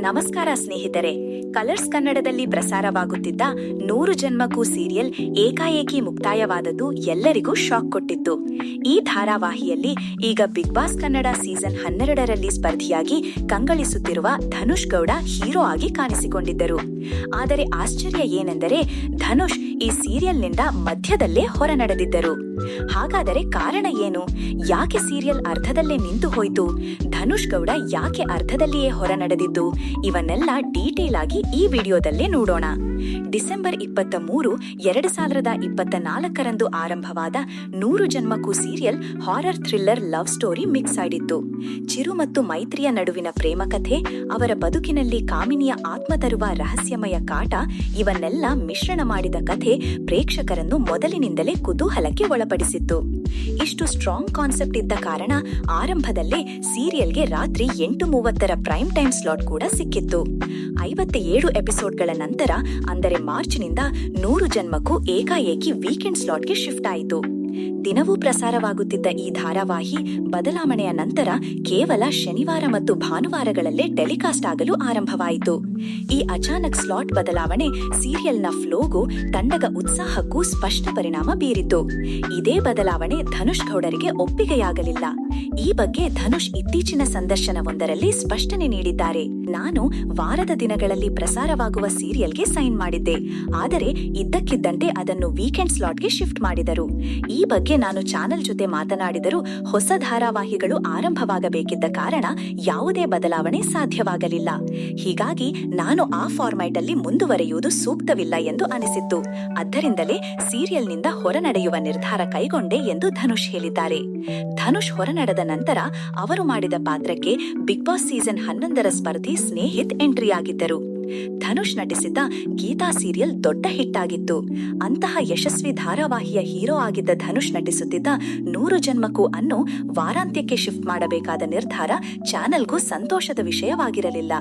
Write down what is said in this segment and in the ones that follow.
ನಮಸ್ಕಾರ ಸ್ನೇಹಿತರೆ. ಕಲರ್ಸ್ ಕನ್ನಡದಲ್ಲಿ ಪ್ರಸಾರವಾಗುತ್ತಿದ್ದ ನೂರು ಜನ್ಮಕ್ಕೂ ಸೀರಿಯಲ್ ಏಕಾಏಕಿ ಮುಕ್ತಾಯವಾದದ್ದು ಎಲ್ಲರಿಗೂ ಶಾಕ್ ಕೊಟ್ಟಿತ್ತು. ಈ ಧಾರಾವಾಹಿಯಲ್ಲಿ ಈಗ ಬಿಗ್ ಬಾಸ್ ಕನ್ನಡ ಸೀಸನ್ ಹನ್ನೆರಡರಲ್ಲಿ ಸ್ಪರ್ಧಿಯಾಗಿ ಕಂಗಳಿಸುತ್ತಿರುವ ಧನುಷ್ ಗೌಡ ಹೀರೋ ಆಗಿ ಕಾಣಿಸಿಕೊಂಡಿದ್ದರು. ಆದರೆ ಆಶ್ಚರ್ಯ ಏನೆಂದರೆ ಧನುಷ್ ಈ ಸೀರಿಯಲ್ನಿಂದ ಮಧ್ಯದಲ್ಲೇ ಹೊರನಡೆದಿದ್ದರು. ಹಾಗಾದರೆ ಕಾರಣ ಏನು? ಯಾಕೆ ಸೀರಿಯಲ್ ಅರ್ಧದಲ್ಲೇ ನಿಂತು ಹೋಯಿತು? ಧನುಷ್ ಗೌಡ ಯಾಕೆ ಅರ್ಧದಲ್ಲಿಯೇ ಹೊರ ನಡೆದಿದ್ದು ಇವನ್ನೆಲ್ಲ ಡೀಟೇಲ್ ಆಗಿ ಈ ವಿಡಿಯೋದಲ್ಲೇ ನೋಡೋಣ. ಡಿಸೆಂಬರ್ ಇಪ್ಪತ್ತ ಮೂರು, ಎರಡು ಸಾವಿರದ ಇಪ್ಪತ್ತ ನಾಲ್ಕರಂದು ಆರಂಭವಾದ ನೂರು ಜನ್ಮಕ್ಕೂ serial horror thriller love story mix ಆಗಿತ್ತು ಚಿರು ಮತ್ತು ಮೈತ್ರಿಯ ನಡುವಿನ ಪ್ರೇಮ ಕಥೆ, ಅವರ ಬದುಕಿನಲ್ಲಿ ಕಾಮಿನಿಯ ಆತ್ಮ ತರುವ ರಹಸ್ಯಮಯ ಕಾಟ, ಇವನ್ನೆಲ್ಲ ಮಿಶ್ರಣ ಮಾಡಿದ ಕಥೆ ಪ್ರೇಕ್ಷಕರನ್ನು ಮೊದಲಿನಿಂದಲೇ ಕುತೂಹಲಕ್ಕೆ ಒಳಪಡಿಸಿತ್ತು. ಇಷ್ಟು ಸ್ಟ್ರಾಂಗ್ ಕಾನ್ಸೆಪ್ಟ್ ಇದ್ದ ಕಾರಣ ಆರಂಭದಲ್ಲೇ ಸೀರಿಯಲ್ಗೆ ರಾತ್ರಿ ಎಂಟು ಮೂವತ್ತರ ಪ್ರೈಮ್ ಟೈಮ್ ಸ್ಲಾಟ್ ಕೂಡ ಸಿಕ್ಕಿತ್ತು. ಐವತ್ತ ಏಳು ಎಪಿಸೋಡ್ಗಳ ನಂತರ ಅಂದರೆ ಮಾರ್ಚ್ನಿಂದ ನೂರು ಜನ್ಮಕ್ಕೂ ಏಕಾಏಕಿ ವೀಕೆಂಡ್ ಸ್ಲಾಟ್ಗೆ ಶಿಫ್ಟ್ ಆಯಿತು. ದಿನವೂ ಪ್ರಸಾರವಾಗುತ್ತಿದ್ದ ಈ ಧಾರಾವಾಹಿ ಬದಲಾವಣೆಯ ನಂತರ ಕೇವಲ ಶನಿವಾರ ಮತ್ತು ಭಾನುವಾರಗಳಲ್ಲೇ ಟೆಲಿಕಾಸ್ಟ್ ಆಗಲು ಆರಂಭವಾಯಿತು. ಈ ಅಚಾನಕ್ ಸ್ಲಾಟ್ ಬದಲಾವಣೆ ಸೀರಿಯಲ್ನ ಫ್ಲೋಗೂ ತಂಡದ ಉತ್ಸಾಹಕ್ಕೂ ಸ್ಪಷ್ಟ ಪರಿಣಾಮ ಬೀರಿತು. ಇದೇ ಬದಲಾವಣೆ ಧನುಷ್ ಗೌಡರಿಗೆ ಒಪ್ಪಿಗೆಯಾಗಲಿಲ್ಲ. ಈ ಬಗ್ಗೆ ಧನುಷ್ ಇತ್ತೀಚಿನ ಸಂದರ್ಶನವೊಂದರಲ್ಲಿ ಸ್ಪಷ್ಟನೆ ನೀಡಿದ್ದಾರೆ. ನಾನು ವಾರದ ದಿನಗಳಲ್ಲಿ ಪ್ರಸಾರವಾಗುವ ಸೀರಿಯಲ್ಗೆ ಸೈನ್ ಮಾಡಿದ್ದೆ. ಆದರೆ ಇದ್ದಕ್ಕಿದ್ದಂತೆ ಅದನ್ನು ವೀಕೆಂಡ್ ಸ್ಲಾಟ್ಗೆ ಶಿಫ್ಟ್ ಮಾಡಿದರು. ಈ ಬಗ್ಗೆ ನಾನು ಚಾನೆಲ್ ಜೊತೆ ಮಾತನಾಡಿದರೂ ಹೊಸ ಧಾರಾವಾಹಿಗಳು ಆರಂಭವಾಗಬೇಕಿದ್ದ ಕಾರಣ ಯಾವುದೇ ಬದಲಾವಣೆ ಸಾಧ್ಯವಾಗಲಿಲ್ಲ. ಹೀಗಾಗಿ ನಾನು ಆ ಫಾರ್ಮ್ಯಾಟ್ ಅಲ್ಲಿ ಮುಂದುವರೆಯುವುದು ಸೂಕ್ತವಿಲ್ಲ ಎಂದು ಅನಿಸಿತ್ತು. ಅದರಿಂದಲೇ ಸೀರಿಯಲ್ನಿಂದ ಹೊರನಡೆಯುವ ನಿರ್ಧಾರ ಕೈಗೊಂಡೆ ಎಂದು ಧನುಷ್ ಹೇಳಿದ್ದಾರೆ. ಧನುಷ್ ಹೊರನಡೆದ ನಂತರ ಅವರು ಮಾಡಿದ ಪಾತ್ರಕ್ಕೆ ಬಿಗ್ ಬಾಸ್ ಸೀಸನ್ ಹನ್ನೊಂದರ ಸ್ಪರ್ಧಿ ಸ್ನೇಹಿತ್ ಎಂಟ್ರಿಯಾಗಿದ್ದರು. ಧನುಷ್ ನಟಿಸಿದ್ದ ಗೀತಾ ಸೀರಿಯಲ್ ದೊಡ್ಡ ಹಿಟ್ ಆಗಿತ್ತು. ಅಂತಹ ಯಶಸ್ವಿ ಧಾರಾವಾಹಿಯ ಹೀರೋ ಆಗಿದ್ದ ಧನುಷ್ ನಟಿಸುತ್ತಿದ್ದ ನೂರು ಜನ್ಮಕ್ಕೂ ಅನ್ನು ವಾರಾಂತ್ಯಕ್ಕೆ ಶಿಫ್ಟ್ ಮಾಡಬೇಕಾದ ನಿರ್ಧಾರ ಚಾನೆಲ್ಗೂ ಸಂತೋಷದ ವಿಷಯವಾಗಿರಲಿಲ್ಲ.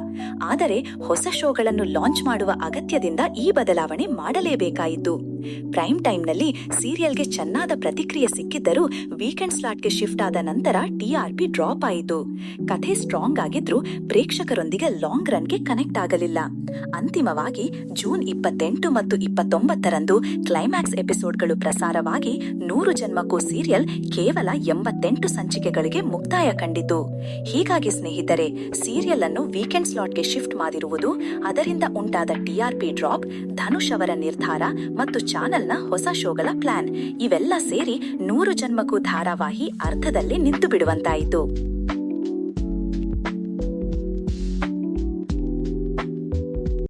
ಆದರೆ ಹೊಸ ಶೋಗಳನ್ನು ಲಾಂಚ್ ಮಾಡುವ ಅಗತ್ಯದಿಂದ ಈ ಬದಲಾವಣೆ ಮಾಡಲೇಬೇಕಾಯಿತು. ಪ್ರೈಮ್ ಟೈಮ್ನಲ್ಲಿ ಸೀರಿಯಲ್ಗೆ ಚೆನ್ನಾದ ಪ್ರತಿಕ್ರಿಯೆ ಸಿಕ್ಕಿದ್ದರೂ ವೀಕೆಂಡ್ ಸ್ಲಾಟ್ಗೆ ಶಿಫ್ಟ್ ಆದ ನಂತರ ಟಿಆರ್ಪಿ ಡ್ರಾಪ್ ಆಯಿತು. ಕಥೆ ಸ್ಟ್ರಾಂಗ್ ಆಗಿದ್ರೂ ಪ್ರೇಕ್ಷಕರೊಂದಿಗೆ ಲಾಂಗ್ ರನ್ಗೆ ಕನೆಕ್ಟ್ ಆಗಲಿಲ್ಲ. ಅಂತಿಮವಾಗಿ ಜೂನ್ ಇಪ್ಪತ್ತೆಂಟು ಮತ್ತು ಇಪ್ಪತ್ತೊಂಬತ್ತರಂದು ಕ್ಲೈಮ್ಯಾಕ್ಸ್ ಎಪಿಸೋಡ್ಗಳು ಪ್ರಸಾರವಾಗಿ ನೂರು ಜನ್ಮಕ್ಕೂ ಸೀರಿಯಲ್ ಕೇವಲ ಎಂಬತ್ತೆಂಟು ಸಂಚಿಕೆಗಳಿಗೆ ಮುಕ್ತಾಯ ಕಂಡಿತು. ಹೀಗಾಗಿ ಸ್ನೇಹಿತರೆ ಸೀರಿಯಲ್ ಅನ್ನು ವೀಕೆಂಡ್ ಸ್ಲಾಟ್ಗೆ ಶಿಫ್ಟ್ ಮಾಡಿರುವುದು ಅದರಿಂದ ಉಂಟಾದ ಟಿಆರ್ಪಿ ಡ್ರಾಪ್ ಧನುಷ್ ಅವರ ನಿರ್ಧಾರ ಮತ್ತು ಚಾನೆಲ್ನ ಹೊಸ ಶೋಗಳ ಪ್ಲಾನ್. ಇವೆಲ್ಲ ಸೇರಿ ನೂರು ಜನ್ಮಕ್ಕೂ ಧಾರಾವಾಹಿ ಅರ್ಥದಲ್ಲಿ ನಿಂತು ಬಿಡುವಂತಾಯಿತು.